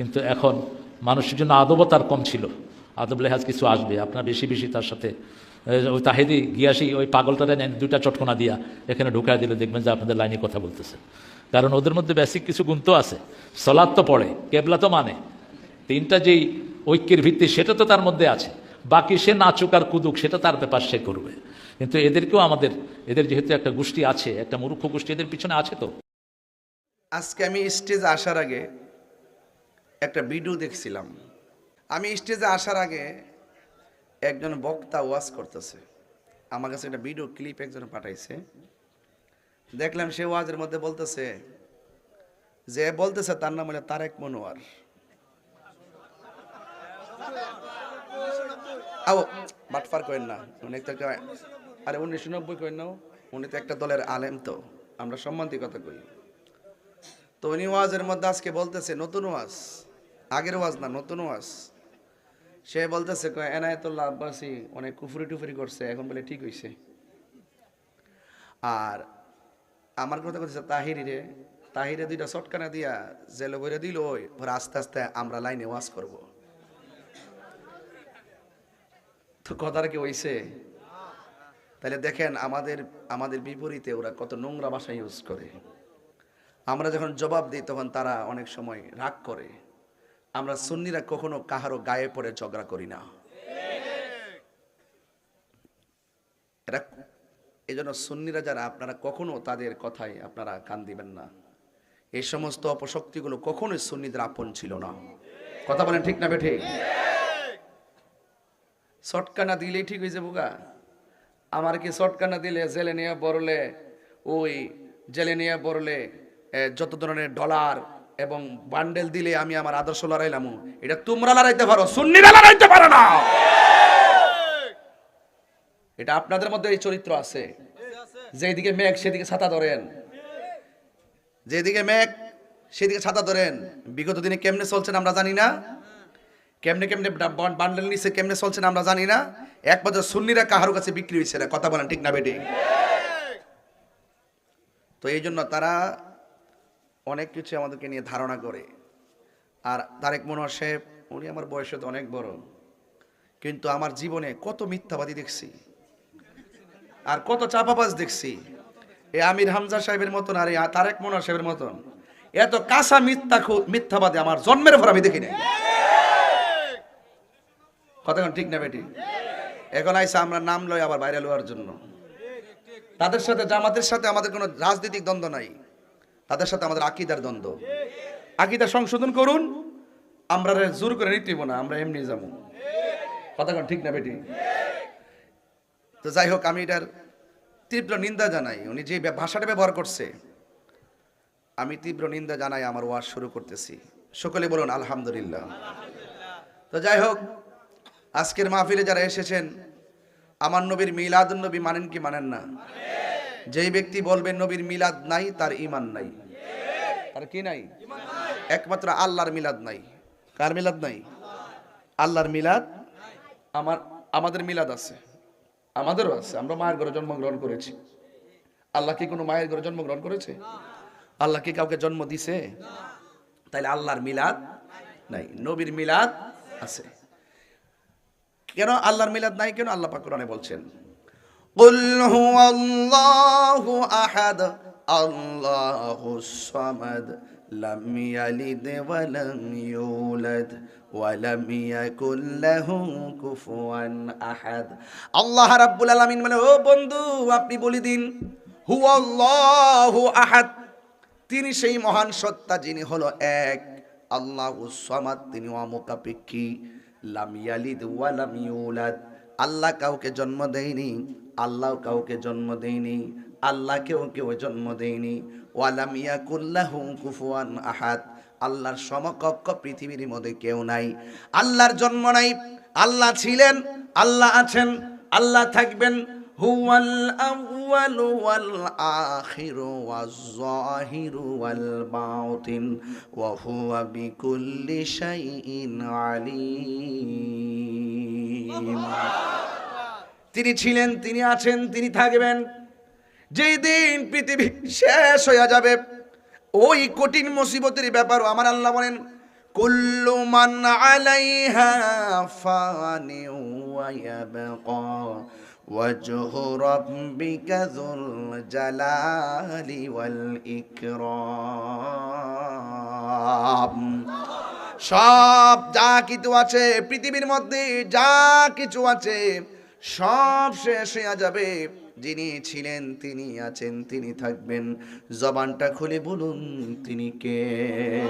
কিন্তু এখন মানুষের জন্য আদবও তার কম ছিল। আদব লেহাজ কিছু আসবে, আপনার বেশি বেশি তার সাথে। ওই তাহেদি গিয়াসি, ওই পাগলটারে নেন, দুইটা চটকনা দিয়া এখানে ঢুকায় দিলে দেখবেন যে আপনাদের লাইনে কথা বলতেছে। কারণ ওদের মধ্যে বেসিক কিছু গুণ তো আছে। সলাদ তো পড়ে, কেবলা তো মানে। তিনটা যেই ঐক্যের ভিত্তি, সেটা তো তার মধ্যে আছে। বাকি সে নাচুক আর কুদুক, সেটা তার ব্যাপার, সে করবে। কিন্তু এদেরকেও আমাদের, এদের যেহেতু একটা গোষ্ঠী আছে, একটা মূর্খ গোষ্ঠী, এদের পিছনে আছে তো। আজকে আমি স্টেজে আসার আগে একটা ভিডিও দেখছিলাম। আমি স্টেজে আসার আগে একজন বক্তা ওয়াজ করতেছে। আমার কাছে একটা ভিডিও ক্লিপ একজন পাঠাইছে। দেখলাম সে ওয়াজের মধ্যে বলতেছে যে, বলতেছে তার নাম হলো তারেক মনোয়ার। আও বাটফার করেন না, উনি একটা আরে উনিশশো নব্বই করেন না উনি তো একটা দলের আলেম তো, আমরা সম্মানিত কথা কই। তো উনি ওয়াজের মধ্যে আজকে বলতেছে, নতুন ওয়াজ। আগের ওয়াজ না, নতুন ওয়াজ। সে বলতেছে এনায়েতুল্লাহ আব্বাসি অনেক কুফুরি টুফুরি করছে, এখন বলে ঠিক হইছে। আর আমার কথা কথা তাহিরি রে, তাহিরে দুইটা চটকানা দিয়া জেলে বইরে দিল, ওই ওরা আস্তে আস্তে আমরা লাইনে ওয়াজ করব। তো কথাটা কি হইছে? তাহলে দেখেন, আমাদের আমাদের বিপরীতে ওরা কত নোংরা ভাষা ইউজ করে। আমরা যখন জবাব দিই, তখন তারা অনেক সময় রাগ করে। আমরা সুন্নিরা কখনো কাহারো গায়ে পড়ে ঝগড়া করি না। এই জন্য সুন্নিরা যারা, আপনারা কখনো তাদের কথায় আপনারা কান দিবেন না। এই সমস্ত অপশক্তিগুলো কখনোই সুন্নিদের আপন ছিল না। কথা বলেন ঠিক না বেঠে শটকানা দিলেই ঠিক হয়ে যাব গা। আমার কি শটকানা দিলে, জেলে নিয়ে বড়লে ওই জেলে নিয়ে বড়লে যত ধরনের ডলার এবং বান্ডেল দিলে আমি আমার আদর্শ লড়াইলাম। এটা তোমরা লড়াইতে পারো, সুন্নিরা লড়াইতে পারো না। এটা আপনাদের মধ্যে এই চরিত্র আছে। যেদিকে মেঘ, সেদিকে ছাতা ধরেন। যেদিকে মেঘ, সেদিকে ছাতা ধরেন। বিগত দিনে কেমনে চলছেন আমরা জানি না। কেমনে কেমনে বান্ডেল নিচে কেমনে চলছেন আমরা জানি না। একমাত্র সুন্নিরা কাহার কাছে বিক্রি হয়েছে না, কথা বলেন ঠিক না বেটি তো এই জন্য তারা অনেক কিছু আমাদেরকে নিয়ে ধারণা করে। আর তারেক মনোয়ার সাহেব, উনি আমার বয়সে তো অনেক বড়। কিন্তু আমার জীবনে কত মিথ্যাবাদী দেখছি। আর কত চাপাবাজ দেখছি। এ আমির হামজা সাহেবের মতন আর তারেক মনোয়ার সাহেবের মতন। এত কাঁচা মিথ্যা মিথ্যাবাদী আমার জন্মের পর আমি দেখি নাই কতক্ষণ ঠিক না বেটি? এখন আইসা আমরা নাম লই আবার বাইরে লওয়ার জন্য। তাদের সাথে, জামাতের সাথে আমাদের কোনো রাজনৈতিক দ্বন্দ্ব নাই। তাদের সাথে আমাদের আকিদার দ্বন্দ্ব। আকিদা সংশোধন করুন আমরা রে জোর করে নিতে না আমরা এমনি যাব। কতক্ষণ ঠিক না বেটি? তো যাই হোক আমি এটার তীব্র নিন্দা জানাই। উনি যে ভাষাটা ব্যবহার করছে আমি তীব্র নিন্দা জানাই আমার ওয়াজ শুরু করতেছি। সকলে বলুন আলহামদুলিল্লাহ। তো যাই হোক আজকের মাহফিলে যারা এসেছেন আমার নবীর মিলাদ নবী মানেন কি মানেন না? যেই ব্যক্তি বলবেন নবীর মিলাদ নাই, তার ইমান নাই। তার কি নাই? একমাত্র আল্লাহর মিলাদ নাই। কার মিলাদ নাই? আল্লাহর মিলাদ আমার, আমাদের মিলাদ আছে। আমাদেরও আছে। আমরা মায়ের ঘরে জন্মগ্রহণ করেছি। আল্লাহ কি কোনো মায়ের ঘরে জন্মগ্রহণ করেছে? আল্লাহ কি কাউকে জন্ম দিছে? তাইলে আল্লাহর মিলাদ নাই। নবীর মিলাদ আছে। কেন আল্লাহর মিলাদ নাই? কেন আল্লাহ পাক কোরআনে বলছেন? قل هو الله أحد الله الصمد لم يلد ولم يولد ولم يكن له كفوا أحد আল্লাহ রাব্বুল আলামিন মানে ও বন্ধু আপনি বলে দিন হু আল্লাহু আহাদ তিনি সেই মহান সত্তা যিনি হলো এক আল্লাহ সামাদ তিনি অমুকাপেক্ষী লাম ইয়ালিদ ওয়া লাম ইউলাদ আল্লাহ কাউকে জন্ম দেয়নি, আল্লাহ কাউকে জন্ম দেয়নি, আল্লাহ কেউ কেউ জন্ম দেয়নি। ওয়ালাম ইয়াকুল্লাহু কুফুয়ান আহাদ, আল্লাহর সমকক্ষ পৃথিবীর মধ্যে কেউ নাই। আল্লাহর জন্ম নাই, আল্লাহ ছিলেন, আল্লাহ আছেন, আল্লাহ থাকবেন। হুয়াল হুয়া তিনি ছিলেন তিনি আছেন তিনি থাকবেন যেই দিন পৃথিবী শেষ হয়ে যাবে ওই কঠিন মুসিবতের ব্যাপারও আমার আল্লাহ বলেন كل من عليها فان ويبقى وجه ربك ذو الجلال والإكرام সব যা কিছু আছে পৃথিবীর মধ্যে যা কিছু আছে সব শেষ হয়ে যাবে। যিনি ছিলেন, তিনি আছেন, তিনি থাকবেন। জবানটা খুলে বলুন, তিনি কে?